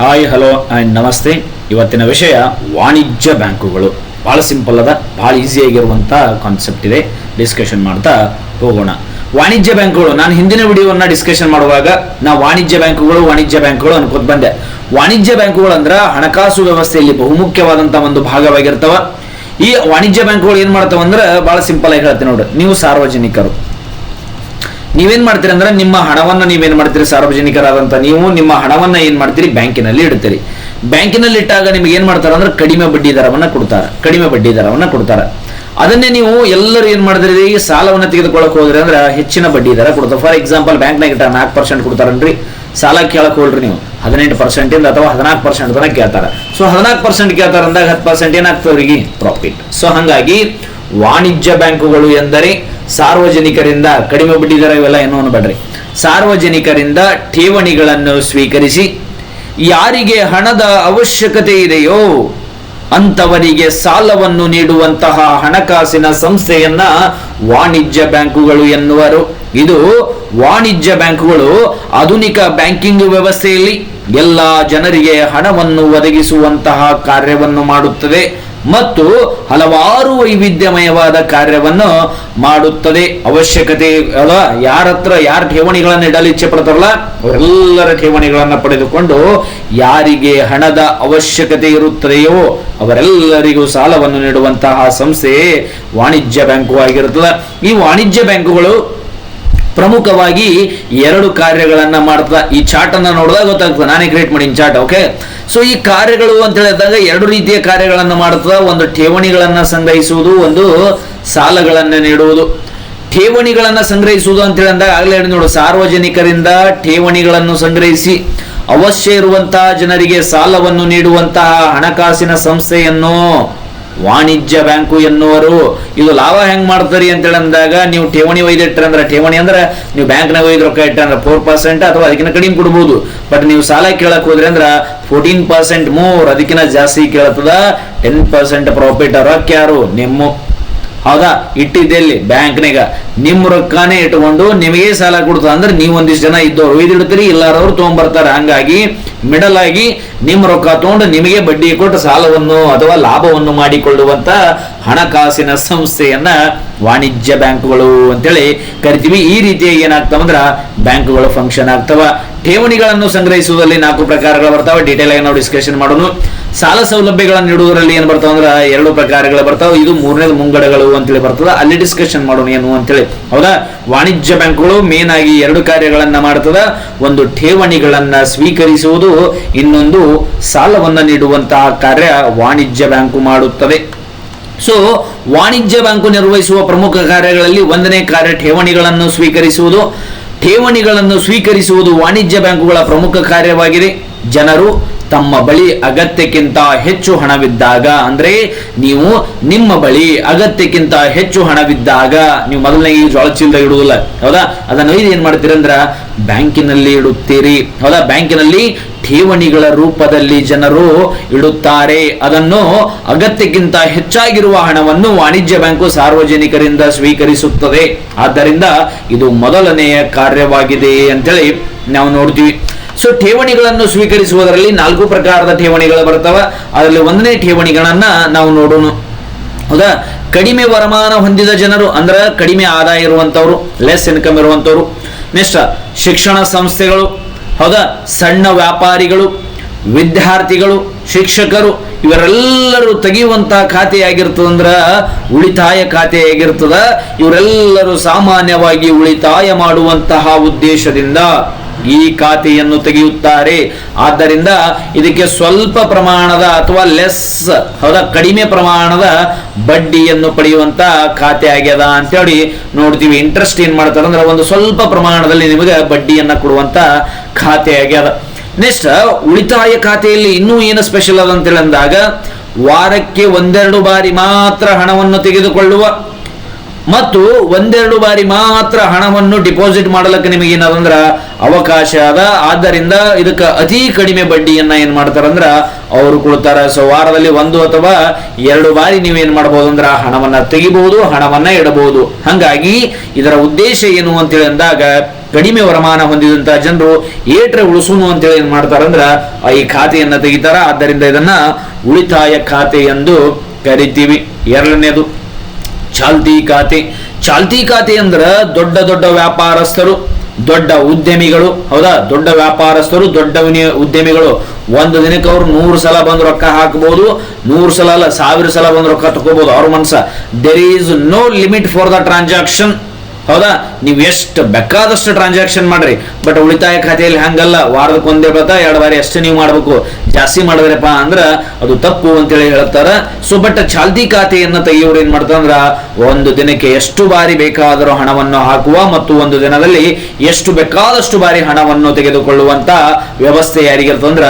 Hi, hello and ನಮಸ್ತೆ. ಇವತ್ತಿನ ವಿಷಯ ವಾಣಿಜ್ಯ ಬ್ಯಾಂಕುಗಳು. ಭಾಳ ಸಿಂಪಲ್ ಅದ ಭಾಳ ಈಸಿಯಾಗಿರುವಂಥ ಕಾನ್ಸೆಪ್ಟ್ ಇದೆ. ಡಿಸ್ಕಷನ್ ಮಾಡ್ತಾ ಹೋಗೋಣ. ವಾಣಿಜ್ಯ ಬ್ಯಾಂಕುಗಳು, ನಾನು ಹಿಂದಿನ ವಿಡಿಯೋವನ್ನು ಡಿಸ್ಕಷನ್ ಮಾಡುವಾಗ ನಾ ವಾಣಿಜ್ಯ ಬ್ಯಾಂಕುಗಳು ವಾಣಿಜ್ಯ ಬ್ಯಾಂಕುಗಳು ಅನ್ಕೋತ ಬಂದೆ. ವಾಣಿಜ್ಯ ಬ್ಯಾಂಕುಗಳು ಅಂದ್ರೆ ಹಣಕಾಸು ವ್ಯವಸ್ಥೆಯಲ್ಲಿ ಬಹುಮುಖ್ಯವಾದಂಥ ಒಂದು ಭಾಗವಾಗಿರ್ತವ. ಈ ವಾಣಿಜ್ಯ ಬ್ಯಾಂಕುಗಳು ಏನು ಮಾಡ್ತಾವ ಅಂದ್ರೆ ಭಾಳ ಸಿಂಪಲ್ ಆಗಿ ಹೇಳ್ತೀನಿ ನೋಡಿ. ನೀವು ಸಾರ್ವಜನಿಕರು. ನೀವೇನ್ ಮಾಡ್ತೀರಿ ಅಂದ್ರೆ ನಿಮ್ಮ ಹಣವನ್ನ ನೀವೇನ್ ಮಾಡ್ತೀರಿ? ಸಾರ್ವಜನಿಕರಾದಂತ ನೀವು ನಿಮ್ಮ ಹಣವನ್ನ ಏನ್ ಮಾಡ್ತೀರಿ? ಬ್ಯಾಂಕಿನಲ್ಲಿ ಇಡ್ತೀರಿ ಬ್ಯಾಂಕಿನಲ್ಲಿ ಇಟ್ಟಾಗ ನಿಮ್ಗೆ ಏನ್ ಮಾಡ್ತಾರೆ ಅಂದ್ರೆ ಕಡಿಮೆ ಬಡ್ಡಿ ದರವನ್ನ ಕೊಡ್ತಾರ. ಕಡಿಮೆ ಬಡ್ಡಿ ದರವನ್ನ ಕೊಡ್ತಾರ. ಅದನ್ನೇ ನೀವು ಎಲ್ಲರೂ ಏನ್ ಮಾಡಿದ್ರಿ ಸಾಲವನ್ನ ತೆಗೆದುಕೊಳ್ಳಕ್ ಹೋದ್ರಿ ಅಂದ್ರೆ ಹೆಚ್ಚಿನ ಬಡ್ಡಿ ದರ ಕೊಡ್ತಾರೆ ಫಾರ್ ಎಕ್ಸಾಂಪಲ್ ಬ್ಯಾಂಕ್ನಾಗ ಇಟ್ಟ ನಾಲ್ಕು ಪರ್ಸೆಂಟ್ ಕೊಡ್ತಾರನ್ರಿ? ಸಾಲ ಕೇಳಕ್ ಹೋಗ್ರಿ ನೀವು. ಹದಿನೆಂಟು ಪರ್ಸೆಂಟ್ ಇಂದ ಅಥವಾ ಹದಿನಾಲ್ಕು ಪರ್ಸೆಂಟ್ ತನಕ ಕೇಳ್ತಾರ. ಸೊ ಹದಿನಾಲ್ಕು ಪರ್ಸೆಂಟ್ ಕೇಳ್ತಾರ ಅಂದಾಗ ಹತ್ತು ಪರ್ಸೆಂಟ್ ಏನಾಗ್ತದೆ ಅವರಿಗೆ ಪ್ರಾಫಿಟ್ ಸೊ ಹಂಗಾಗಿ ವಾಣಿಜ್ಯ ಬ್ಯಾಂಕುಗಳು ಎಂದರೆ ಸಾರ್ವಜನಿಕರಿಂದ ಕಡಿಮೆ ಬಡ್ಡಿ ದರ ಇವೆಲ್ಲ ಏನೋ ಅನ್ಬೇಡ್ರಿ. ಸಾರ್ವಜನಿಕರಿಂದ ಠೇವಣಿಗಳನ್ನು ಸ್ವೀಕರಿಸಿ, ಯಾರಿಗೆ ಹಣದ ಅವಶ್ಯಕತೆ ಇದೆಯೋ ಅಂತವರಿಗೆ ಸಾಲವನ್ನು ನೀಡುವಂತಹ ಹಣಕಾಸಿನ ಸಂಸ್ಥೆಯನ್ನ ವಾಣಿಜ್ಯ ಬ್ಯಾಂಕುಗಳು ಎನ್ನುವರು. ಇದು ವಾಣಿಜ್ಯ ಬ್ಯಾಂಕುಗಳು ಆಧುನಿಕ ಬ್ಯಾಂಕಿಂಗ್ ವ್ಯವಸ್ಥೆಯಲ್ಲಿ ಎಲ್ಲ ಜನರಿಗೆ ಹಣವನ್ನು ಒದಗಿಸುವಂತಹ ಕಾರ್ಯವನ್ನು ಮಾಡುತ್ತದೆ. ಮತ್ತು ಹಲವಾರು ವೈವಿಧ್ಯಮಯವಾದ ಕಾರ್ಯವನ್ನು ಮಾಡುತ್ತದೆ ಅವಶ್ಯಕತೆ ಅಲ್ಲ ಯಾರತ್ರ ಯಾರ ಠೇವಣಿಗಳನ್ನು ಇಡಲು ಇಚ್ಛೆ ಪಡ್ತಾರಲ್ಲ, ಅವರೆಲ್ಲರ ಠೇವಣಿಗಳನ್ನು ಪಡೆದುಕೊಂಡು ಯಾರಿಗೆ ಹಣದ ಅವಶ್ಯಕತೆ ಇರುತ್ತದೆಯೋ ಅವರೆಲ್ಲರಿಗೂ ಸಾಲವನ್ನು ನೀಡುವಂತಹ ಸಂಸ್ಥೆ ವಾಣಿಜ್ಯ ಬ್ಯಾಂಕು ಆಗಿರುತ್ತಲ್ಲ ಈ ವಾಣಿಜ್ಯ ಬ್ಯಾಂಕುಗಳು ಪ್ರಮುಖವಾಗಿ ಎರಡು ಕಾರ್ಯಗಳನ್ನ ಮಾಡ್ತಾ ಈ ಚಾರ್ಟ್ ಅನ್ನ ನೋಡಿದಾಗ ಗೊತ್ತಾಗ್ತದೆ. ನಾನೇ ಕ್ರಿಯೇಟ್ ಮಾಡೀನಿ ಚಾರ್ಟ್ ಓಕೆ ಸೊ ಈ ಕಾರ್ಯಗಳು ಅಂತ ಹೇಳಿದಾಗ ಎರಡು ರೀತಿಯ ಕಾರ್ಯಗಳನ್ನು ಮಾಡ್ತದ ಒಂದು ಠೇವಣಿಗಳನ್ನ ಸಂಗ್ರಹಿಸುವುದು, ಒಂದು ಸಾಲಗಳನ್ನ ನೀಡುವುದು. ಠೇವಣಿಗಳನ್ನ ಸಂಗ್ರಹಿಸುವುದು ಅಂತ ಹೇಳಿದಾಗ ಆಗ್ಲೇ ಹೇಳಿ ನೋಡು, ಸಾರ್ವಜನಿಕರಿಂದ ಠೇವಣಿಗಳನ್ನು ಸಂಗ್ರಹಿಸಿ ಅವಶ್ಯ ಇರುವಂತಹ ಜನರಿಗೆ ಸಾಲವನ್ನು ನೀಡುವಂತಹ ಹಣಕಾಸಿನ ಸಂಸ್ಥೆಯನ್ನು ವಾಣಿಜ್ಯ ಬ್ಯಾಂಕು ಎನ್ನುವರು. ಇದು ಲಾಭ ಹೆಂಗ್ ಮಾಡ್ತರಿ ಅಂತೇಳಿ ಅಂದಾಗ ನೀವು ಠೇವಣಿ ಒಯ್ದಿಟ್ರ ಅಂದ್ರೆ ಠೇವಣಿ ಅಂದ್ರೆ ನೀವು ಬ್ಯಾಂಕ್ನಾಗ ಒಯ್ದು ರೊಕ್ಕ ಇಟ್ಟ ಅಂದ್ರೆ ಫೋರ್ ಪರ್ಸೆಂಟ್ ಅಥವಾ ಅದಕ್ಕಿಂತ ಕಡಿಮೆ ಕೊಡ್ಬೋದು. ಬಟ್ ನೀವು ಸಾಲ ಕೇಳಕ್ ಹೋದ್ರೆ ಅಂದ್ರೆ ಫೋರ್ಟೀನ್ ಪರ್ಸೆಂಟ್ ಮೋರ್ ಅದಕ್ಕಿಂತ ಜಾಸ್ತಿ ಕೇಳ್ತದ ಟೆನ್ ಪರ್ಸೆಂಟ್ ಪ್ರಾಫಿಟ್ ರೊಕ್ಕ ಯಾರು? ನಿಮ್ಮ ಹೌದಾ? ಇಟ್ಟಿದ್ದೆಲ್ಲಿ ಬ್ಯಾಂಕ್ನಾಗ ನಿಮ್ಮ ರೊಕ್ಕನೇ ಇಟ್ಕೊಂಡು ನಿಮಗೆ ಸಾಲ ಕೊಡ್ತದೆ. ಅಂದ್ರೆ ನೀವು ಒಂದಿಷ್ಟು ಜನ ಇದ್ದವ್ರು. ಒಯ್ದಿಡ್ತೀರಿ ಇಲ್ಲಾರವ್ರು ತೊಗೊಂಬರ್ತಾರೆ. ಹಂಗಾಗಿ ಮಿಡಲ್ ಆಗಿ ನಿಮ್ಮ ರೊಕ್ಕ ತಗೊಂಡು ನಿಮಗೆ ಬಡ್ಡಿ ಕೊಟ್ಟು ಸಾಲವನ್ನು ಅಥವಾ ಲಾಭವನ್ನು ಮಾಡಿಕೊಳ್ಳುವಂತ ಹಣಕಾಸಿನ ಸಂಸ್ಥೆಯನ್ನ ವಾಣಿಜ್ಯ ಬ್ಯಾಂಕುಗಳು ಅಂತೇಳಿ ಕರಿತೀವಿ. ಈ ರೀತಿಯಾಗಿ ಏನಾಗ್ತಾವಂದ್ರ ಬ್ಯಾಂಕುಗಳು ಫಂಕ್ಷನ್ ಆಗ್ತವ. ಠೇವಣಿಗಳನ್ನು ಸಂಗ್ರಹಿಸುವುದರಲ್ಲಿ ನಾಲ್ಕು ಪ್ರಕಾರಗಳು ಬರ್ತಾವೆ. ಡೀಟೇಲ್ ಆಗಿ ನಾವು ಡಿಸ್ಕಷನ್ ಮಾಡೋಣ ಸಾಲ ಸೌಲಭ್ಯಗಳನ್ನು ನೀಡುವುದರಲ್ಲಿ ಏನು ಬರ್ತಾವ ಅಂದ್ರೆ ಎರಡು ಪ್ರಕಾರಗಳು ಬರ್ತಾವೆ. ಇದು ಮೂರನೇದು ಮುಂಗಡಗಳು ಅಂತೇಳಿ ಬರ್ತದೆ. ಅಲ್ಲಿ ಡಿಸ್ಕಷನ್ ಮಾಡೋಣ ಏನು ಅಂತೇಳಿ. ಹೌದಾ? ವಾಣಿಜ್ಯ ಬ್ಯಾಂಕುಗಳು ಮೇನ್ ಆಗಿ ಎರಡು ಕಾರ್ಯಗಳನ್ನ ಮಾಡ್ತದ. ಒಂದು ಠೇವಣಿಗಳನ್ನ ಸ್ವೀಕರಿಸುವುದು, ಇನ್ನೊಂದು ಸಾಲವನ್ನು ನೀಡುವಂತಹ ಕಾರ್ಯ ವಾಣಿಜ್ಯ ಬ್ಯಾಂಕು ಮಾಡುತ್ತವೆ ಸೊ ವಾಣಿಜ್ಯ ಬ್ಯಾಂಕು ನಿರ್ವಹಿಸುವ ಪ್ರಮುಖ ಕಾರ್ಯಗಳಲ್ಲಿ ಒಂದನೇ ಕಾರ್ಯ ಠೇವಣಿಗಳನ್ನು ಸ್ವೀಕರಿಸುವುದು. ಠೇವಣಿಗಳನ್ನು ಸ್ವೀಕರಿಸುವುದು ವಾಣಿಜ್ಯ ಬ್ಯಾಂಕುಗಳ ಪ್ರಮುಖ ಕಾರ್ಯವಾಗಿದೆ. ಜನರು ತಮ್ಮ ಬಳಿ ಅಗತ್ಯಕ್ಕಿಂತ ಹೆಚ್ಚು ಹಣವಿದ್ದಾಗ, ಅಂದ್ರೆ ನೀವು ನಿಮ್ಮ ಬಳಿ ಅಗತ್ಯಕ್ಕಿಂತ ಹೆಚ್ಚು ಹಣವಿದ್ದಾಗ, ನೀವು ಮೊದಲನೇ ಈ ಇಡುವುದಿಲ್ಲ, ಹೌದಾ? ಅದನ್ನು ಏನು ಮಾಡ್ತೀರಂದ್ರೆ ಬ್ಯಾಂಕಿನಲ್ಲಿ ಇಡುತ್ತೀರಿ. ಹೌದಾ? ಬ್ಯಾಂಕಿನಲ್ಲಿ ಠೇವಣಿಗಳ ರೂಪದಲ್ಲಿ ಜನರು ಇಡುತ್ತಾರೆ. ಅದನ್ನು ಅಗತ್ಯಕ್ಕಿಂತ ಹೆಚ್ಚಾಗಿರುವ ಹಣವನ್ನು ವಾಣಿಜ್ಯ ಬ್ಯಾಂಕು ಸಾರ್ವಜನಿಕರಿಂದ ಸ್ವೀಕರಿಸುತ್ತದೆ. ಆದ್ದರಿಂದ ಇದು ಮೊದಲನೆಯ ಕಾರ್ಯವಾಗಿದೆ ಅಂತೇಳಿ ನಾವು ನೋಡ್ತೀವಿ. ಸೊ, ಠೇವಣಿಗಳನ್ನು ಸ್ವೀಕರಿಸುವುದರಲ್ಲಿ ನಾಲ್ಕು ಪ್ರಕಾರದ ಠೇವಣಿಗಳು ಬರ್ತವೆ. ಅದರಲ್ಲಿ ಒಂದನೇ ಠೇವಣಿಗಳನ್ನ ನಾವು ನೋಡೋಣ. ಹೌದಾ? ಕಡಿಮೆ ವರಮಾನ ಹೊಂದಿದ ಜನರು, ಅಂದ್ರೆ ಕಡಿಮೆ ಆದಾಯ ಇರುವಂತವ್ರು ಲೆಸ್ ಇನ್ಕಮ್ ಇರುವಂತವ್ರು ನೆಕ್ಸ್ಟ್ ಶಿಕ್ಷಣ ಸಂಸ್ಥೆಗಳು, ಹೌದಾ? ಸಣ್ಣ ವ್ಯಾಪಾರಿಗಳು, ವಿದ್ಯಾರ್ಥಿಗಳು, ಶಿಕ್ಷಕರು, ಇವರೆಲ್ಲರೂ ತೆಗೆಯುವಂತಹ ಖಾತೆಯಾಗಿರ್ತದಂದ್ರ ಉಳಿತಾಯ ಖಾತೆಯಾಗಿರ್ತದ ಇವರೆಲ್ಲರೂ ಸಾಮಾನ್ಯವಾಗಿ ಉಳಿತಾಯ ಮಾಡುವಂತಹ ಉದ್ದೇಶದಿಂದ ಈ ಖಾತೆಯನ್ನು ತೆಗೆಯುತ್ತಾರೆ. ಆದ್ದರಿಂದ ಇದಕ್ಕೆ ಸ್ವಲ್ಪ ಪ್ರಮಾಣದ ಅಥವಾ ಲೆಸ್ ಹೌದಾ, ಕಡಿಮೆ ಪ್ರಮಾಣದ ಬಡ್ಡಿಯನ್ನು ಪಡೆಯುವಂತ ಖಾತೆ ಆಗ್ಯದ ಅಂತೇಳಿ ನೋಡ್ತೀವಿ. ಇಂಟ್ರೆಸ್ಟ್ ಏನ್ ಮಾಡ್ತಾರೆ ಅಂದ್ರೆ ಒಂದು ಸ್ವಲ್ಪ ಪ್ರಮಾಣದಲ್ಲಿ ನಿಮಗೆ ಬಡ್ಡಿಯನ್ನು ಕೊಡುವಂತ ಖಾತೆ ಆಗ್ಯದ. ನೆಕ್ಸ್ಟ್ ಉಳಿತಾಯ ಖಾತೆಯಲ್ಲಿ ಇನ್ನೂ ಏನು ಸ್ಪೆಷಲ್ ಅದ ಅಂತೇಳಿ ಅಂದಾಗ ವಾರಕ್ಕೆ ಒಂದೆರಡು ಬಾರಿ ಮಾತ್ರ ಹಣವನ್ನು ತೆಗೆದುಕೊಳ್ಳುವ ಮತ್ತು ಒಂದೆರಡು ಬಾರಿ ಮಾತ್ರ ಹಣವನ್ನು ಡಿಪಾಸಿಟ್ ಮಾಡಲಿಕ್ಕೆ ನಿಮಗೆ ಏನದಂದ್ರ ಅವಕಾಶ ಅದ. ಆದ್ದರಿಂದ ಇದಕ್ಕೆ ಅತಿ ಕಡಿಮೆ ಬಡ್ಡಿಯನ್ನ ಏನ್ ಮಾಡ್ತಾರಂದ್ರ ಅವರು ಕೊಡ್ತಾರ. ಸೊ ವಾರದಲ್ಲಿ ಒಂದು ಅಥವಾ ಎರಡು ಬಾರಿ ನೀವೇನ್ ಮಾಡಬಹುದು ಅಂದ್ರ ಹಣವನ್ನ ತೆಗಿಬಹುದು ಹಣವನ್ನ ಇಡಬಹುದು ಹಂಗಾಗಿ ಇದರ ಉದ್ದೇಶ ಏನು ಅಂತೇಳಿ ಅಂದಾಗ ಕಡಿಮೆ ವರಮಾನ ಹೊಂದಿದಂತಹ ಜನರು ಏಟ್ರೆ ಉಳಿಸುನು ಅಂತೇಳಿ ಏನ್ ಮಾಡ್ತಾರಂದ್ರ ಈ ಖಾತೆಯನ್ನ ತೆಗಿತಾರ. ಆದ್ದರಿಂದ ಇದನ್ನ ಉಳಿತಾಯ ಖಾತೆ ಎಂದು ಕರಿತೀವಿ. ಎರಡನೇದು ಚಾಲ್ತಿ ಖಾತೆ. ಚಾಲ್ತಿ ಖಾತೆ ಅಂದ್ರೆ ದೊಡ್ಡ ದೊಡ್ಡ ವ್ಯಾಪಾರಸ್ಥರು, ದೊಡ್ಡ ಉದ್ಯಮಿಗಳು, ಹೌದಾ? ದೊಡ್ಡ ವ್ಯಾಪಾರಸ್ಥರು, ದೊಡ್ಡ ಉದ್ಯಮಿಗಳು. ಒಂದು ದಿನಕ್ಕೆ ಅವ್ರು ನೂರು ಸಲ ಬಂದು ರೊಕ್ಕ ಹಾಕಬಹುದು ನೂರು ಸಲ ಅಲ್ಲ, ಸಾವಿರ ಸಲ ಬಂದು ರೊಕ್ಕ ತಗೋಬಹುದು ಅವ್ರ ಮನ್ಸ there is no limit for the transaction ಹೌದಾ? ನೀವು ಎಷ್ಟು ಬೇಕಾದಷ್ಟು ಟ್ರಾನ್ಸಾಕ್ಷನ್ ಮಾಡ್ರಿ. ಬಟ್ ಉಳಿತಾಯ ಖಾತೆಯಲ್ಲಿ ಹಂಗಲ್ಲ. ವಾರದಕ್ಕೆ ಒಂದೇ ಬರ್ತಾ, ಎರಡು ಬಾರಿ ಎಷ್ಟು ನೀವು ಮಾಡಬೇಕು. ಜಾಸ್ತಿ ಮಾಡಿದ್ರಪ್ಪ ಅಂದ್ರ ಅದು ತಪ್ಪು ಅಂತೇಳಿ ಹೇಳ್ತಾರ. ಸೊ ಬಟ್ ಚಾಲ್ತಿ ಖಾತೆಯನ್ನ ತೆಗೆಯೋರು ಏನ್ ಮಾಡ್ತಾರಂದ್ರ ಒಂದು ದಿನಕ್ಕೆ ಎಷ್ಟು ಬಾರಿ ಬೇಕಾದರೂ ಹಣವನ್ನು ಹಾಕುವ ಮತ್ತು ಒಂದು ದಿನದಲ್ಲಿ ಎಷ್ಟು ಬೇಕಾದಷ್ಟು ಬಾರಿ ಹಣವನ್ನು ತೆಗೆದುಕೊಳ್ಳುವಂತ ವ್ಯವಸ್ಥೆ ಯಾರಿಗಿರ್ತಂದ್ರ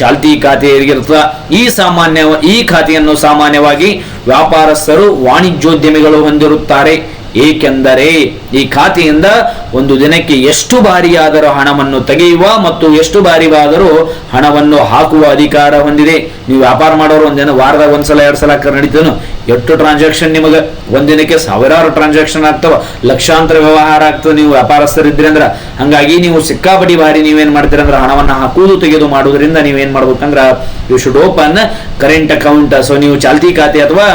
ಚಾಲ್ತಿ ಖಾತೆ ಯಾರಿಗಿರ್ತದ ಈ ಸಾಮಾನ್ಯ, ಈ ಖಾತೆಯನ್ನು ಸಾಮಾನ್ಯವಾಗಿ ವ್ಯಾಪಾರಸ್ಥರು, ವಾಣಿಜ್ಯೋದ್ಯಮಿಗಳು ಹೊಂದಿರುತ್ತಾರೆ. ಏಕೆಂದರೆ ಈ ಖಾತೆಯಿಂದ ಒಂದು ದಿನಕ್ಕೆ ಎಷ್ಟು ಬಾರಿಯಾದರೂ ಹಣವನ್ನು ತೆಗೆಯುವ ಮತ್ತು ಎಷ್ಟು ಬಾರಿಯಾದರೂ ಹಣವನ್ನು ಹಾಕುವ ಅಧಿಕಾರ ಹೊಂದಿದೆ. ನೀವು ವ್ಯಾಪಾರ ಮಾಡೋರು ಒಂದಿನ ವಾರದಾಗ ಒಂದ್ಸಲ ಎರಡು ಸಲ ನಡೀತೇನು ಎಷ್ಟು ಟ್ರಾನ್ಸಾಕ್ಷನ್ ನಿಮಗೆ ಒಂದಿನಕ್ಕೆ ಸಾವಿರಾರು ಟ್ರಾನ್ಸಾಕ್ಷನ್ ಆಗ್ತಾವ, ಲಕ್ಷಾಂತರ ವ್ಯವಹಾರ ಆಗ್ತದೆ, ನೀವು ವ್ಯಾಪಾರಸ್ಥರಿದ್ರಿ ಅಂದ್ರ, ಹಂಗಾಗಿ ನೀವು ಸಿಕ್ಕಾಪಡಿ ಬಾರಿ ನೀವೇನ್ ಮಾಡ್ತೀರ ಅಂದ್ರೆ ಹಣವನ್ನು ಹಾಕುವುದು, ತೆಗೆದು ಮಾಡುವುದರಿಂದ ನೀವೇನ್ ಮಾಡ್ಬೇಕಂದ್ರ you should open current account so ನೀವು ಚಾಲ್ತಿ ಖಾತೆ ಅಥವಾ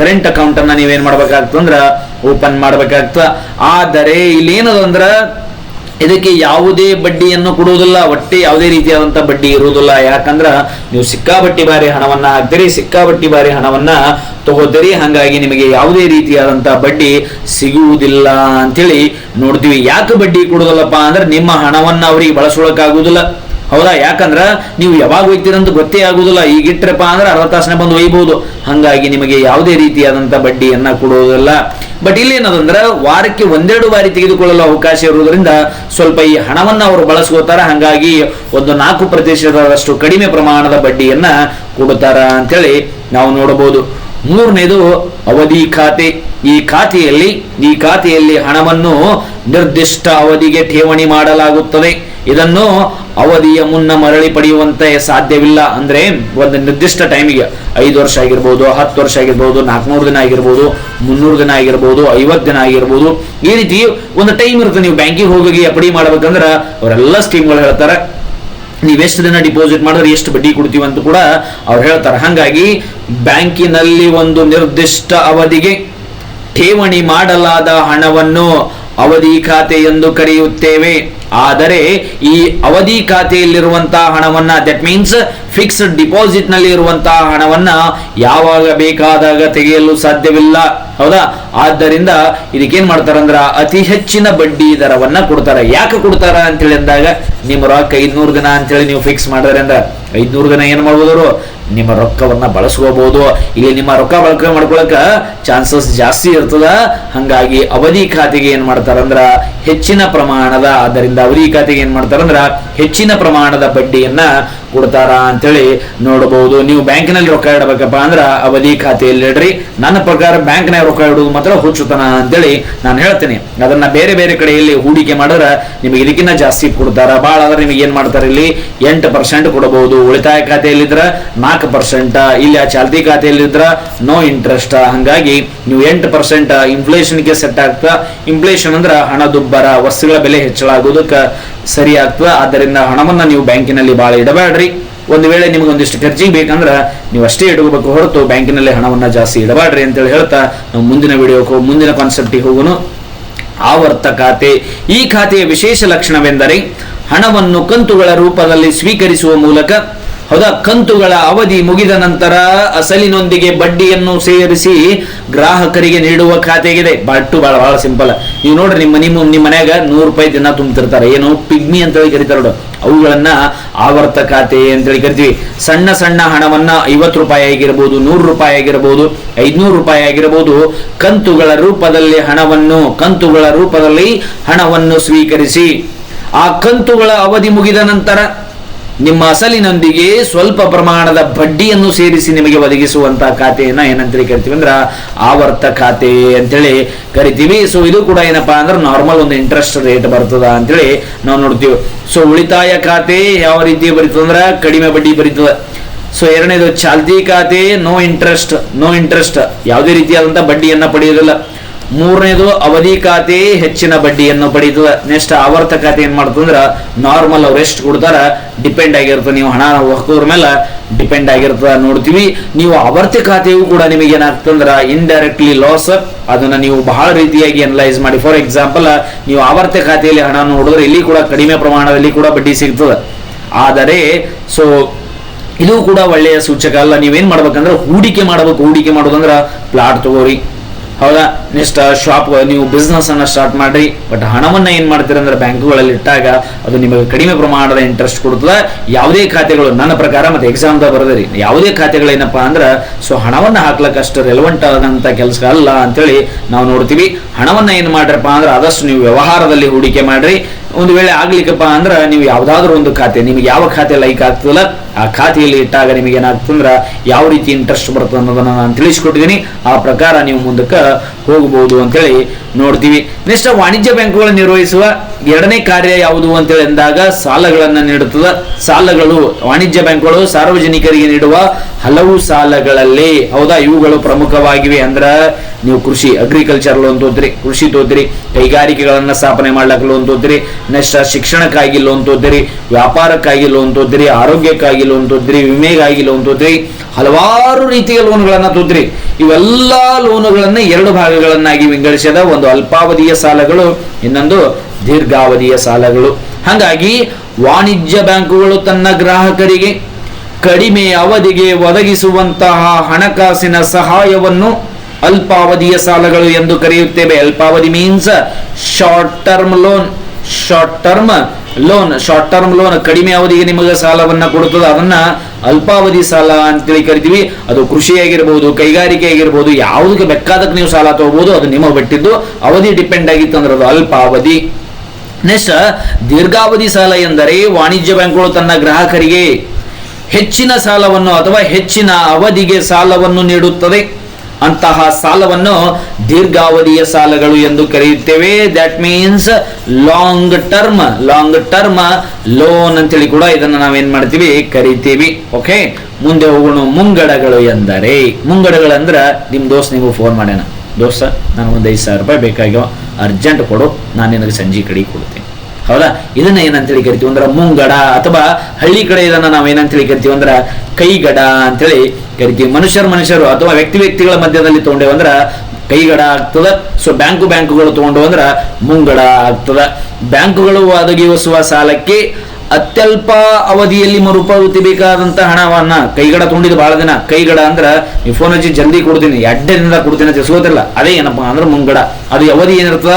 ಕರೆಂಟ್ ಅಕೌಂಟ್ ಅನ್ನ ನೀವೇನ್ ಮಾಡ್ಬೇಕಾಗ್ತಂದ್ರ ಓಪನ್ ಮಾಡ್ಬೇಕಾಗ್ತದ. ಆದರೆ ಇಲ್ಲಿ ಏನದಂದ್ರ ಇದಕ್ಕೆ ಯಾವುದೇ ಬಡ್ಡಿಯನ್ನು ಕೊಡುವುದಿಲ್ಲ. ಒಟ್ಟೆ ಯಾವುದೇ ರೀತಿಯಾದಂಥ ಬಡ್ಡಿ ಇರುವುದಿಲ್ಲ. ಯಾಕಂದ್ರ ನೀವು ಸಿಕ್ಕಾಬಟ್ಟಿ ಬಾರಿ ಹಣವನ್ನ ಹಾಕ್ತೀರಿ ಸಿಕ್ಕಾಬಟ್ಟಿ ಬಾರಿ ಹಣವನ್ನ ತಗೋತೀರಿ ಹಂಗಾಗಿ ನಿಮಗೆ ಯಾವುದೇ ರೀತಿಯಾದಂಥ ಬಡ್ಡಿ ಸಿಗುವುದಿಲ್ಲ ಅಂತೇಳಿ ನೋಡ್ತೀವಿ. ಯಾಕೆ ಬಡ್ಡಿ ಕೊಡುದಿಲ್ಲಪ್ಪ ಅಂದ್ರೆ ನಿಮ್ಮ ಹಣವನ್ನ ಅವರಿಗೆ ಬಳಸೋಳಕ್ಕಾಗುವುದಿಲ್ಲ. ಹೌದಾ? ಯಾಕಂದ್ರ ನೀವು ಯಾವಾಗ ಒಯ್ತೀರಂತ ಗೊತ್ತೇ ಆಗುದಿಲ್ಲ ಈಗ ಅಂದ್ರೆ ಅರ್ಧ ತಾಸನ ಬಂದು ಒಯ್ಬಹುದು ಹಂಗಾಗಿ ನಿಮಗೆ ಯಾವುದೇ ರೀತಿಯಾದಂಥ ಬಡ್ಡಿಯನ್ನ ಕೊಡುವುದಿಲ್ಲ. ಬಟ್ ಇಲ್ಲಿ ಏನದಂದ್ರೆ ವಾರಕ್ಕೆ ಒಂದೆರಡು ಬಾರಿ ತೆಗೆದುಕೊಳ್ಳಲು ಅವಕಾಶ ಇರುವುದರಿಂದ ಸ್ವಲ್ಪ ಈ ಹಣವನ್ನು ಅವರು ಬಳಸ್ಕೋತಾರ ಹಂಗಾಗಿ ಒಂದು ನಾಲ್ಕು ಪ್ರತಿಶತದಷ್ಟು ಕಡಿಮೆ ಪ್ರಮಾಣದ ಬಡ್ಡಿಯನ್ನ ಕೊಡುತ್ತಾರ ಅಂತೇಳಿ ನಾವು ನೋಡಬಹುದು. ಮೂರನೇದು ಅವಧಿ ಖಾತೆ. ಈ ಖಾತೆಯಲ್ಲಿ ಈ ಖಾತೆಯಲ್ಲಿ ಹಣವನ್ನು ನಿರ್ದಿಷ್ಟ ಅವಧಿಗೆ ಠೇವಣಿ ಮಾಡಲಾಗುತ್ತದೆ. ಇದನ್ನು ಅವಧಿಯ ಮುನ್ನ ಮರಳಿ ಪಡೆಯುವಂತೆ ಸಾಧ್ಯವಿಲ್ಲ ಅಂದ್ರೆ ಒಂದು ನಿರ್ದಿಷ್ಟ ಟೈಮಿಗೆ ಐದು ವರ್ಷ ಆಗಿರ್ಬೋದು, ಹತ್ತು ವರ್ಷ ಆಗಿರ್ಬೋದು, ನಾಲ್ಕುನೂರು ದಿನ ಆಗಿರ್ಬೋದು, ಮುನ್ನೂರು ದಿನ ಆಗಿರ್ಬೋದು, ಐವತ್ತು ದಿನ ಆಗಿರ್ಬೋದು, ಈ ರೀತಿ ಒಂದು ಟೈಮ್ ಇರುತ್ತೆ. ನೀವು ಬ್ಯಾಂಕಿಗೆ ಹೋಗಿ ಎಫ್ ಮಾಡ್ಬೇಕಂದ್ರೆ ಅವರೆಲ್ಲ ಸ್ಕೀಮ್ಗಳು ಹೇಳ್ತಾರೆ. ಎಷ್ಟು ದಿನ ಡಿಪಾಸಿಟ್ ಮಾಡಿದ್ರೆ ಎಷ್ಟು ಬಡ್ಡಿ ಕೊಡ್ತೀವಿ ಅಂತ ಕೂಡ ಅವ್ರು ಹೇಳ್ತಾರೆ. ಹಾಗಾಗಿ ಬ್ಯಾಂಕಿನಲ್ಲಿ ಒಂದು ನಿರ್ದಿಷ್ಟ ಅವಧಿಗೆ ಠೇವಣಿ ಮಾಡಲಾದ ಹಣವನ್ನು ಅವಧಿ ಖಾತೆ ಎಂದು ಕರೆಯುತ್ತೇವೆ. ಆದರೆ ಈ ಅವಧಿ ಖಾತೆಯಲ್ಲಿರುವಂತಹ ಹಣವನ್ನ ದಟ್ ಮೀನ್ಸ್ ಫಿಕ್ಸ್ಡ್ ಡಿಪಾಸಿಟ್ನಲ್ಲಿ ಇರುವಂತಹ ಹಣವನ್ನ ಯಾವಾಗ ಬೇಕಾದಾಗ ತೆಗೆಯಲು ಸಾಧ್ಯವಿಲ್ಲ. ಹೌದಾ? ಆದ್ದರಿಂದ ಇದಕ್ಕೇನ್ ಮಾಡ್ತಾರಂದ್ರ ಅತಿ ಹೆಚ್ಚಿನ ಬಡ್ಡಿ ದರವನ್ನ ಕೊಡ್ತಾರೆ. ಯಾಕೆ ಕೊಡ್ತಾರ ಅಂತೇಳಿ ಅಂದಾಗ, ನಿಮ್ಮ ರೊಕ್ಕ ಐದ್ನೂರು ದಿನ ಅಂತೇಳಿ ನೀವು ಫಿಕ್ಸ್ ಮಾಡಿದ್ರೆ ಅಂದ್ರ ಐದ್ನೂರು ದಿನ ಏನ್ ಮಾಡ್ಬೋದರು ನಿಮ್ಮ ರೊಕ್ಕವನ್ನ ಬಳಸ್ಕೋಬಹುದು ಇಲ್ಲಿ ನಿಮ್ಮ ರೊಕ್ಕ ಬಳಕೆ ಮಾಡ್ಕೊಳಕ ಚಾನ್ಸಸ್ ಜಾಸ್ತಿ ಇರ್ತದ. ಹಂಗಾಗಿ ಅವಧಿ ಖಾತೆಗೆ ಏನ್ ಮಾಡ್ತಾರಂದ್ರ ಹೆಚ್ಚಿನ ಪ್ರಮಾಣದ, ಆದ್ದರಿಂದ ಅವಧಿ ಖಾತೆಗೆ ಏನ್ ಮಾಡ್ತಾರಂದ್ರ ಹೆಚ್ಚಿನ ಪ್ರಮಾಣದ ಬಡ್ಡಿಯನ್ನ ಕೊಡ್ತಾರ ಅಂತೇಳಿ ನೋಡಬಹುದು. ನೀವು ಬ್ಯಾಂಕಿನಲ್ಲಿ ರೊಕ್ಕ ಇಡಬೇಕಪ್ಪ ಅಂದ್ರ ಅವಧಿ ಖಾತೆಯಲ್ಲಿ ಇಡ್ರಿ. ನನ್ನ ಪ್ರಕಾರ ಬ್ಯಾಂಕ್ನಾಗ ರೊಕ್ಕ ಇಡುವುದು ಮಾತ್ರ ಹುಚ್ಚುತನ ಅಂತೇಳಿ ನಾನು ಹೇಳ್ತೇನೆ. ಅದನ್ನ ಬೇರೆ ಬೇರೆ ಕಡೆಯಲ್ಲಿ ಹೂಡಿಕೆ ಮಾಡಿದ್ರೆ ನಿಮಗೆ ಇದಕ್ಕಿಂತ ಜಾಸ್ತಿ ಕೊಡ್ತಾರ? ಭಾಳ ಆದ್ರೆ ನಿಮಗೆ ಏನ್ ಮಾಡ್ತಾರೆ ಇಲ್ಲಿ? ಎಂಟು ಪರ್ಸೆಂಟ್ ಕೊಡಬಹುದು. ಉಳಿತಾಯ ಖಾತೆಯಲ್ಲಿದ್ರ ನಾಲ್ಕು ಪರ್ಸೆಂಟ್, ಇಲ್ಲಿ ಆ ಚಾಲ್ತಿ ಖಾತೆಯಲ್ಲಿದ್ರ ನೋ ಇಂಟ್ರೆಸ್ಟ್. ಹಂಗಾಗಿ ನೀವು ಎಂಟು ಪರ್ಸೆಂಟ್ ಇನ್ಫ್ಲೇಷನ್ಗೆ ಸೆಟ್ ಆಗ್ತಾ ಇನ್ಫ್ಲೇಷನ್ ಅಂದ್ರ ಹಣದುಬ್ಬರ ವಸ್ತುಗಳ ಬೆಲೆ ಹೆಚ್ಚಳ ಆಗೋದಕ್ಕೆ ಸರಿ ಆಗ್ತದೆ ಆದ್ದರಿಂದ ಹಣವನ್ನು ನೀವು ಬ್ಯಾಂಕಿನಲ್ಲಿ ಬಹಳ ಇಡಬೇಡ್ರಿ ಒಂದು ವೇಳೆ ನಿಮಗೆ ಒಂದಿಷ್ಟು ಖರ್ಚಿಗೆ ಬೇಕಂದ್ರೆ ನೀವು ಅಷ್ಟೇ ಇಡಬೇಕು ಹೊರತು ಬ್ಯಾಂಕಿನಲ್ಲಿ ಹಣವನ್ನು ಜಾಸ್ತಿ ಇಡಬೇಡ್ರಿ ಅಂತೇಳಿ ಹೇಳ್ತಾ ನಾವು ಮುಂದಿನ ವಿಡಿಯೋಕ್ಕೆ ಮುಂದಿನ ಕಾನ್ಸೆಪ್ಟಿಗೆ ಹೋಗೋಣ. ಆವರ್ತ ಖಾತೆ. ಈ ಖಾತೆಯ ವಿಶೇಷ ಲಕ್ಷಣವೆಂದರೆ ಹಣವನ್ನು ಕಂತುಗಳ ರೂಪದಲ್ಲಿ ಸ್ವೀಕರಿಸುವ ಮೂಲಕ ಹೌದಾ? ಕಂತುಗಳ ಅವಧಿ ಮುಗಿದ ನಂತರ ಅಸಲಿನೊಂದಿಗೆ ಬಡ್ಡಿಯನ್ನು ಸೇರಿಸಿ ಗ್ರಾಹಕರಿಗೆ ನೀಡುವ ಖಾತೆಗಿದೆ. ಬಟ್ಟು ಬಹಳ ಬಹಳ ಸಿಂಪಲ್. ನೀವು ನೋಡ್ರಿ ನಿಮ್ಮ ನಿಮ್ಮ ನಿಮ್ಮ ಮನೆಯಾಗ ನೂರು ರೂಪಾಯಿ ದಿನ ತುಂಬ್ತಿರ್ತಾರೆ. ಏನು ಪಿಗ್ಮಿ ಅಂತೇಳಿ ಕರೀತಾರೆ ನೋಡು. ಅವುಗಳನ್ನ ಆವರ್ತ ಖಾತೆ ಅಂತೇಳಿ ಕರಿತೀವಿ. ಸಣ್ಣ ಸಣ್ಣ ಹಣವನ್ನ ಐವತ್ತು ರೂಪಾಯಿ ಆಗಿರಬಹುದು ನೂರು ರೂಪಾಯಿ ಆಗಿರಬಹುದು ಐದ್ನೂರು ರೂಪಾಯಿ ಆಗಿರಬಹುದು ಕಂತುಗಳ ರೂಪದಲ್ಲಿ ಹಣವನ್ನು, ಕಂತುಗಳ ರೂಪದಲ್ಲಿ ಹಣವನ್ನು ಸ್ವೀಕರಿಸಿ. ಆ ಕಂತುಗಳ ಅವಧಿ ಮುಗಿದ ನಂತರ ನಿಮ್ಮ ಅಸಲಿನೊಂದಿಗೆ ಸ್ವಲ್ಪ ಪ್ರಮಾಣದ ಬಡ್ಡಿಯನ್ನು ಸೇರಿಸಿ ನಿಮಗೆ ಒದಗಿಸುವಂತಹ ಖಾತೆಯನ್ನು ಏನಂತೇಳಿ ಕರಿತೀವಿ ಅಂದ್ರೆ ಆವರ್ತ ಖಾತೆ ಅಂತೇಳಿ ಕರಿತೀವಿ. ಸೊ ಇದು ಕೂಡ ಏನಪ್ಪಾ ಅಂದ್ರೆ ನಾರ್ಮಲ್ ಒಂದು ಇಂಟ್ರೆಸ್ಟ್ ರೇಟ್ ಬರ್ತದ ಅಂತೇಳಿ ನಾವು ನೋಡ್ತೀವಿ. ಸೊ ಉಳಿತಾಯ ಖಾತೆ ಯಾವ ರೀತಿ ಬರೀತದ ಅಂದ್ರೆ ಕಡಿಮೆ ಬಡ್ಡಿ ಬರೀತದ. ಸೊ ಎರಡನೇದು ಚಾಲ್ತಿ ಖಾತೆ ನೋ ಇಂಟ್ರೆಸ್ಟ್ ನೋ ಇಂಟ್ರೆಸ್ಟ್ ಯಾವುದೇ ರೀತಿಯಾದಂಥ ಬಡ್ಡಿಯನ್ನು ಪಡೆಯೋದಿಲ್ಲ ಮೂರನೇದು ಅವಧಿ ಖಾತೆ ಹೆಚ್ಚಿನ ಬಡ್ಡಿಯನ್ನು ಪಡೀತದ. ನೆಕ್ಸ್ಟ್ ಆವರ್ತ ಖಾತೆ ಏನ್ ಮಾಡ್ತಂದ್ರ ನಾರ್ಮಲ್ ಅವ್ರು ಎಷ್ಟು ಕೊಡ್ತಾರ ಡಿಪೆಂಡ್ ಆಗಿರ್ತದೆ ನೀವು ಹಣ ಹಾಕೋದ್ರ ಮೇಲೆ ಡಿಪೆಂಡ್ ಆಗಿರ್ತದ ನೋಡ್ತೀವಿ. ನೀವು ಆವರ್ತಿ ಖಾತೆಯು ಕೂಡ ನಿಮಗೆ ಏನಾಗ್ತಂದ್ರ ಇಂಡೈರೆಕ್ಟ್ಲಿ ಲಾಸ್ ಅದನ್ನ ನೀವು ಬಹಳ ರೀತಿಯಾಗಿ ಅನಲೈಸ್ ಮಾಡಿ. ಫಾರ್ ಎಕ್ಸಾಂಪಲ್ ನೀವು ಆವರ್ತಿ ಖಾತೆಯಲ್ಲಿ ಹಣ ನೋಡಿದ್ರೆ, ಇಲ್ಲಿ ಕೂಡ ಕಡಿಮೆ ಪ್ರಮಾಣದಲ್ಲಿ ಕೂಡ ಬಡ್ಡಿ ಸಿಗ್ತದ. ಆದರೆ ಸೊ ಇದು ಕೂಡ ಒಳ್ಳೆಯ ಸೂಚಕ ಅಲ್ಲ. ನೀವೇನ್ ಮಾಡ್ಬೇಕಂದ್ರೆ, ಹೂಡಿಕೆ ಮಾಡಬೇಕು. ಹೂಡಿಕೆ ಮಾಡೋದಂದ್ರ ಪ್ಲಾಟ್ ತಗೋರಿ. ಹೌದಾ? ನೆಕ್ಸ್ಟ್ ಶಾಪ್ ನೀವು ಬಿಸ್ನೆಸ್ ಅನ್ನ ಸ್ಟಾರ್ಟ್ ಮಾಡಿರಿ. ಬಟ್ ಹಣವನ್ನ ಏನ್ ಮಾಡ್ತೀರ ಅಂದ್ರೆ ಬ್ಯಾಂಕುಗಳಲ್ಲಿ ಇಟ್ಟಾಗ ಅದು ನಿಮಗೆ ಕಡಿಮೆ ಪ್ರಮಾಣದ ಇಂಟ್ರೆಸ್ಟ್ ಕೊಡ್ತದೆ ಯಾವುದೇ ಖಾತೆಗಳು ನನ್ನ ಪ್ರಕಾರ ಮತ್ತೆ ಎಕ್ಸಾಮ್ ಬರೆದ್ರಿ ಯಾವುದೇ ಖಾತೆಗಳು ಏನಪ್ಪಾ ಅಂದ್ರೆ ಸೊ ಹಣವನ್ನ ಹಾಕ್ಲಕ್ಕ ಅಷ್ಟು ರೆಲವೆಂಟ್ ಆದಂತ ಕೆಲಸ ಅಲ್ಲ ಅಂತೇಳಿ ನಾವು ನೋಡ್ತೀವಿ. ಹಣವನ್ನ ಏನ್ ಮಾಡ್ರಪ್ಪ ಅಂದ್ರೆ ಆದಷ್ಟು ನೀವು ವ್ಯವಹಾರದಲ್ಲಿ ಹೂಡಿಕೆ ಮಾಡ್ರಿ. ಒಂದು ವೇಳೆ ಆಗ್ಲಿಕ್ಕಪ್ಪ ಅಂದ್ರೆ ನೀವು ಯಾವ್ದಾದ್ರು ಒಂದು ಖಾತೆ, ನಿಮಗೆ ಯಾವ ಖಾತೆ ಲೈಕ್ ಆಗ್ತದಲ್ಲ, ಆ ಖಾತೆಯಲ್ಲಿ ಇಟ್ಟಾಗ ನಿಮಗೆ ಏನಾಗ್ತಂದ್ರ ಯಾವ ರೀತಿ ಇಂಟ್ರೆಸ್ಟ್ ಬರ್ತದೆ ಅನ್ನೋದನ್ನ ನಾನು ತಿಳಿಸ್ಕೊಟ್ಟಿದ್ದೀನಿ. ಆ ಪ್ರಕಾರ ನೀವು ಮುಂದಕ್ಕೆ ಹೋಗಬಹುದು ಅಂತೇಳಿ ನೋಡ್ತೀವಿ. ನೆಕ್ಸ್ಟ್ ವಾಣಿಜ್ಯ ಬ್ಯಾಂಕುಗಳು ನಿರ್ವಹಿಸುವ ಎರಡನೇ ಕಾರ್ಯ ಯಾವುದು ಅಂತೇಳಿ ಅಂದಾಗ ಸಾಲಗಳನ್ನ ನೀಡುತ್ತದೆ. ಸಾಲಗಳು, ವಾಣಿಜ್ಯ ಬ್ಯಾಂಕುಗಳು ಸಾರ್ವಜನಿಕರಿಗೆ ನೀಡುವ ಹಲವು ಸಾಲಗಳಲ್ಲಿ. ಹೌದಾ? ಇವುಗಳು ಪ್ರಮುಖವಾಗಿವೆ ಅಂದ್ರ ನೀವು ಕೃಷಿ ಅಗ್ರಿಕಲ್ಚರ್ ಲೋನ್ ತೋದ್ರಿ, ಕೃಷಿ ತೋದ್ರಿ, ಕೈಗಾರಿಕೆಗಳನ್ನ ಸ್ಥಾಪನೆ ಮಾಡ್ಲಕ್ಕೆ ಲೋನ್ ತೋದ್ರಿ, ನೆಕ್ಸ್ಟ್ ಶಿಕ್ಷಣಕ್ಕಾಗಿ ಲೋನ್ ತೋದ್ರಿ, ವ್ಯಾಪಾರಕ್ಕಾಗಿ ಲೋನ್ ತೋದ್ರಿ, ಆರೋಗ್ಯಕ್ಕಾಗಿ ಲೋನ್ ತೋದ್ರಿ, ವಿಮೆಗಾಗಿ ಲೋನ್ ತೋದ್ರಿ ಹಲವಾರು ರೀತಿಯ ಲೋನ್ಗಳನ್ನು ತುದ್ರಿ. ಇವೆಲ್ಲ ಲೋನುಗಳನ್ನು ಎರಡು ಭಾಗಗಳನ್ನಾಗಿ ವಿಂಗಡಿಸಿದ ಒಂದು ಅಲ್ಪಾವಧಿಯ ಸಾಲಗಳು, ಇನ್ನೊಂದು ದೀರ್ಘಾವಧಿಯ ಸಾಲಗಳು. ಹಾಗಾಗಿ ವಾಣಿಜ್ಯ ಬ್ಯಾಂಕುಗಳು ತನ್ನ ಗ್ರಾಹಕರಿಗೆ ಕಡಿಮೆ ಅವಧಿಗೆ ಒದಗಿಸುವಂತಹ ಹಣಕಾಸಿನ ಸಹಾಯವನ್ನು ಅಲ್ಪಾವಧಿಯ ಸಾಲಗಳು ಎಂದು ಕರೆಯುತ್ತೇವೆ. ಅಲ್ಪಾವಧಿ means short term loan short term loan short term loan ಕಡಿಮೆ ಅವಧಿಗೆ ನಿಮಗೆ ಸಾಲವನ್ನು ಕೊಡುತ್ತದೆ. ಅದನ್ನ ಅಲ್ಪಾವಧಿ ಸಾಲ ಅಂತೇಳಿ ಕರಿತೀವಿ. ಅದು ಕೃಷಿ ಆಗಿರ್ಬೋದು ಕೈಗಾರಿಕೆ ಆಗಿರ್ಬೋದು ಯಾವುದಕ್ಕೆ ಬೇಕಾದಕ್ಕೆ ನೀವು ಸಾಲ ತಗೋಬಹುದು ಅದು ನಿಮಗೆ ಬಿಟ್ಟಿದ್ದು. ಅವಧಿ ಡಿಪೆಂಡ್ ಆಗಿತ್ತು ಅಂದ್ರೆ ಅದು ಅಲ್ಪಾವಧಿ. ನೆಕ್ಸ್ಟ್ ದೀರ್ಘಾವಧಿ ಸಾಲ ಎಂದರೆ ವಾಣಿಜ್ಯ ಬ್ಯಾಂಕುಗಳು ತನ್ನ ಗ್ರಾಹಕರಿಗೆ ಹೆಚ್ಚಿನ ಸಾಲವನ್ನು ಅಥವಾ ಹೆಚ್ಚಿನ ಅವಧಿಗೆ ಸಾಲವನ್ನು ನೀಡುತ್ತದೆ. ಅಂತಹ ಸಾಲವನ್ನು ದೀರ್ಘಾವಧಿಯ ಸಾಲಗಳು ಎಂದು ಕರೆಯುತ್ತೇವೆ. That means long term long term loan ಅಂತೇಳಿ ಕೂಡ ಇದನ್ನು ನಾವೇನ್ ಮಾಡ್ತೀವಿ? ಕರಿತೀವಿ. ಓಕೆ ಮುಂದೆ ಹೋಗೋಣ. ಮುಂಗಡಗಳು ಎಂದರೆ ಮುಂಗಡಗಳಂದ್ರೆ ನಿಮ್ಮ ದೋಸ್ತ್ ನೀವು ಫೋನ್ ಮಾಡ್ಯಾನ. ದೋಸ್ತ, ನನಗೊಂದು ಐದು ಸಾವಿರ ರೂಪಾಯಿ ಬೇಕಾಗ್ಯವ. ಅರ್ಜೆಂಟ್ ಕೊಡು. ನಾನು ನಿನಗೆ ಸಂಜೆ ಕಡೆ ಕೊಡ್ತೀನಿ. ಹೌದಾ? ಇದನ್ನ ಏನಂತೇಳಿ ಕರಿತೀವಿ ಅಂದ್ರೆ ಮುಂಗಡ ಅಥವಾ ಹಳ್ಳಿ ಕಡೆ ಇದನ್ನ ನಾವು ಏನಂತೇಳಿ ಕರಿತೀವಿ ಅಂದ್ರೆ ಕೈಗಡ ಅಂತೇಳಿ ಕರಿತೀವಿ. ಮನುಷ್ಯರು ಮನುಷ್ಯರು ಅಥವಾ ವ್ಯಕ್ತಿ ವ್ಯಕ್ತಿಗಳ ಮಧ್ಯದಲ್ಲಿ ತಗೊಂಡೇವು ಅಂದ್ರ ಕೈಗಡ ಆಗ್ತದ. ಸೊ ಬ್ಯಾಂಕು ಬ್ಯಾಂಕುಗಳು ತಗೊಂಡು ಅಂದ್ರ ಮುಂಗಡ ಆಗ್ತದ. ಬ್ಯಾಂಕುಗಳು ಒದಗಿಸುವ ಸಾಲಕ್ಕೆ ಅತ್ಯಲ್ಪ ಅವಧಿಯಲ್ಲಿ ಮರುಪಾವತಿ ಬೇಕಾದಂತ ಹಣವನ್ನ ಕೈಗಡ ತಗೊಂಡಿದ್ದು ಬಹಳ ದಿನ. ಕೈಗಡ ಅಂದ್ರ ನೀವು ಫೋನ್ ಹಚ್ಚಿ ಜಲ್ದಿ ಕೊಡ್ತೀನಿ. ಎಡ್ಡೆದಿಂದ ಕೊಡ್ತೀನಿ ಅಂತ ಅದೇ ಏನಪ್ಪಾ ಅಂದ್ರೆ ಮುಂಗಡ. ಅದು ಅವಧಿ ಏನಿರ್ತದ?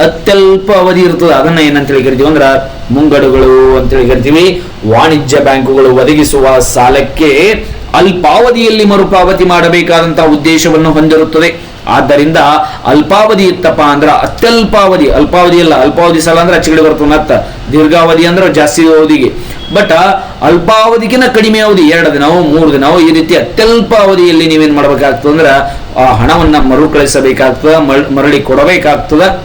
ಅತ್ಯಲ್ಪ ಅವಧಿ ಇರ್ತದೆ. ಅದನ್ನ ಏನಂತೇಳಿ ಕರಿತೀವಿ ಅಂದ್ರ ಮುಂಗಡುಗಳು ಅಂತೇಳಿ ಕರಿತೀವಿ ವಾಣಿಜ್ಯ ಬ್ಯಾಂಕುಗಳು ಒದಗಿಸುವ ಸಾಲಕ್ಕೆ ಅಲ್ಪಾವಧಿಯಲ್ಲಿ ಮರುಪಾವತಿ ಮಾಡಬೇಕಾದಂತಹ ಉದ್ದೇಶವನ್ನು ಹೊಂದಿರುತ್ತದೆ. ಆದ್ದರಿಂದ ಅಲ್ಪಾವಧಿ ಇತ್ತಪ್ಪ ಅಂದ್ರ ಅತ್ಯಲ್ಪಾವಧಿ. ಅಲ್ಪಾವಧಿ ಅಲ್ಲ, ಅಲ್ಪಾವಧಿ ಸಾಲ ಅಂದ್ರೆ ಅಚ್ಚಿಗಡೆ ಬರ್ತದೆ. ಮತ್ತ ದೀರ್ಘಾವಧಿ ಅಂದ್ರೆ ಜಾಸ್ತಿ ಅವಧಿಗೆ. ಬಟ್ ಅಲ್ಪಾವಧಿಗಿನ ಕಡಿಮೆ ಅವಧಿ ಎರಡು ದಿನವೋ, ಮೂರು ದಿನವೋ ಈ ರೀತಿ ಅತ್ಯಲ್ಪ ಅವಧಿಯಲ್ಲಿ ನೀವೇನ್ ಮಾಡ್ಬೇಕಾಗ್ತದೆ ಅಂದ್ರ ಆ ಹಣವನ್ನ ಮರುಕಳಿಸಬೇಕಾಗ್ತದ ಮರಳಿ- ಮರಳಿ ಕೊಡಬೇಕಾಗ್ತದ.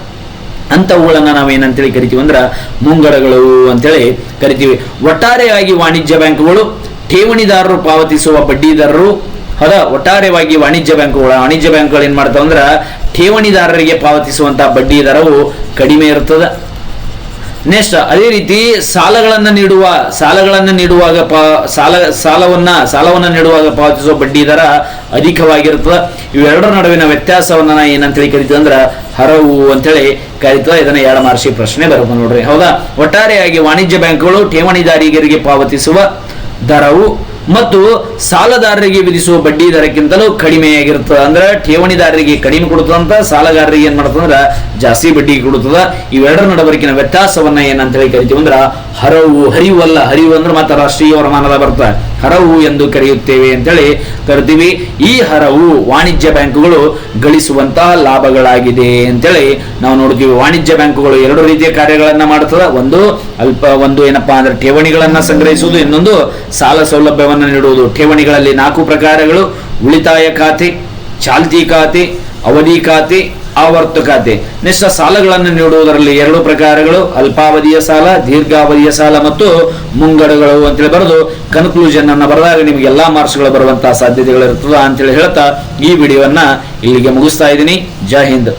ಅಂಥವುಗಳನ್ನ ನಾವೇನಂತೇಳಿ ಕರಿತೀವಿ ಅಂದ್ರೆ ಮುಂಗಡಗಳು ಅಂತೇಳಿ ಕರಿತೀವಿ. ಒಟ್ಟಾರೆಯಾಗಿ ವಾಣಿಜ್ಯ ಬ್ಯಾಂಕುಗಳು ಠೇವಣಿದಾರರು ಪಾವತಿಸುವ ಬಡ್ಡಿದಾರರು, ಹೌದಾ? ಒಟ್ಟಾರೆಯಾಗಿ ವಾಣಿಜ್ಯ ಬ್ಯಾಂಕುಗಳು ವಾಣಿಜ್ಯ ಬ್ಯಾಂಕುಗಳು ಏನು ಮಾಡ್ತಾವೆ ಅಂದ್ರೆ ಠೇವಣಿದಾರರಿಗೆ ಪಾವತಿಸುವಂತಹ ಬಡ್ಡಿ ದರವು ಕಡಿಮೆ ಇರ್ತದ. ನೆಕ್ಸ್ಟ್, ಅದೇ ರೀತಿ ಸಾಲಗಳನ್ನು ನೀಡುವ, ಸಾಲಗಳನ್ನು ನೀಡುವಾಗ ಪಾ, ಸಾಲ, ಸಾಲವನ್ನು, ಸಾಲವನ್ನ ನೀಡುವಾಗ ಪಾವತಿಸುವ ಬಡ್ಡಿ ದರ ಅಧಿಕವಾಗಿರ್ತದೆ ಇವೆರಡರ ನಡುವಿನ ವ್ಯತ್ಯಾಸವನ್ನ ನಾ ಏನಂತೇಳಿ ಕರಿತೀವಿ ಅಂದ್ರ ಹರವು ಅಂತೇಳಿ ಕರಿತದ. ಇದನ್ನ ಎರಡು ಮಾರ್ಷಿ ಪ್ರಶ್ನೆ ಬರುತ್ತೆ ನೋಡ್ರಿ. ಹೌದಾ? ಒಟ್ಟಾರೆಯಾಗಿ ವಾಣಿಜ್ಯ ಬ್ಯಾಂಕುಗಳು ಠೇವಣಿದಾರಿಗರಿಗೆ ಪಾವತಿಸುವ ದರವು ಮತ್ತು ಸಾಲದಾರರಿಗೆ ವಿಧಿಸುವ ಬಡ್ಡಿ ದರಕ್ಕಿಂತಲೂ ಕಡಿಮೆಯಾಗಿರುತ್ತದೆ ಅಂದ್ರೆ ಠೇವಣಿದಾರರಿಗೆ ಕಡಿಮೆ ಕೊಡುತ್ತದಂತ ಸಾಲಗಾರರಿಗೆ ಏನ್ ಮಾಡ್ತಂದ್ರೆ ಜಾಸ್ತಿ ಬಡ್ಡಿ ಕೊಡುತ್ತದ. ಇವೆರಡರ ನಡವರಿಕಿನ ವ್ಯತ್ಯಾಸವನ್ನ ಏನಂತ ಹೇಳಿ ಕರಿತೀವಿ ಅಂದ್ರ ಹರವು, ಹರಿವು ಅಲ್ಲ. ಹರಿವು ಅಂದ್ರೆ ಮಾತ್ರ ರಾಷ್ಟ್ರೀಯ ವರಮಾನದ ಬರ್ತದೆ ಹರವು ಎಂದು ಕರೆಯುತ್ತೇವೆ ಅಂತೇಳಿ ಕರಿತೀವಿ ಈ ಹರವು ವಾಣಿಜ್ಯ ಬ್ಯಾಂಕುಗಳು ಗಳಿಸುವಂತಹ ಲಾಭಗಳಾಗಿದೆ ಅಂತೇಳಿ ನಾವು ನೋಡ್ತೀವಿ. ವಾಣಿಜ್ಯ ಬ್ಯಾಂಕುಗಳು ಎರಡು ರೀತಿಯ ಕಾರ್ಯಗಳನ್ನು ಮಾಡ್ತದ ಒಂದು ಅಲ್ಪ, ಒಂದು ಏನಪ್ಪಾ ಅಂದ್ರೆ ಠೇವಣಿಗಳನ್ನು ಸಂಗ್ರಹಿಸುವುದು, ಇನ್ನೊಂದು ಸಾಲ ಸೌಲಭ್ಯವನ್ನು ನೀಡುವುದು. ಠೇವಣಿಗಳಲ್ಲಿ ನಾಲ್ಕು ಪ್ರಕಾರಗಳು. ಉಳಿತಾಯ ಖಾತೆ, ಚಾಲ್ತಿ ಖಾತೆ, ಅವಧಿ ಖಾತೆ ಆವರ್ತ ಖಾತೆ ನೆಕ್ಸ್ಟ್ ಸಾಲಗಳನ್ನು ನೀಡುವುದರಲ್ಲಿ ಎರಡು ಪ್ರಕಾರಗಳು, ಅಲ್ಪಾವಧಿಯ ಸಾಲ, ದೀರ್ಘಾವಧಿಯ ಸಾಲ ಮತ್ತು ಮುಂಗಡಗಳು ಅಂತೇಳಿ ಬರೆದು ಕನ್ಕ್ಲೂಷನ್ ಅನ್ನ ಬರೆದಾಗ ನಿಮಗೆ ಎಲ್ಲಾ ಮಾರ್ಕ್ಸ್ಗಳು ಬರುವಂತಹ ಸಾಧ್ಯತೆಗಳು ಇರ್ತದ ಅಂತೇಳಿ ಹೇಳ್ತಾ ಈ ವಿಡಿಯೋವನ್ನ ಇಲ್ಲಿಗೆ ಮುಗಿಸ್ತಾ ಇದ್ದೀನಿ. ಜೈ ಹಿಂದ್.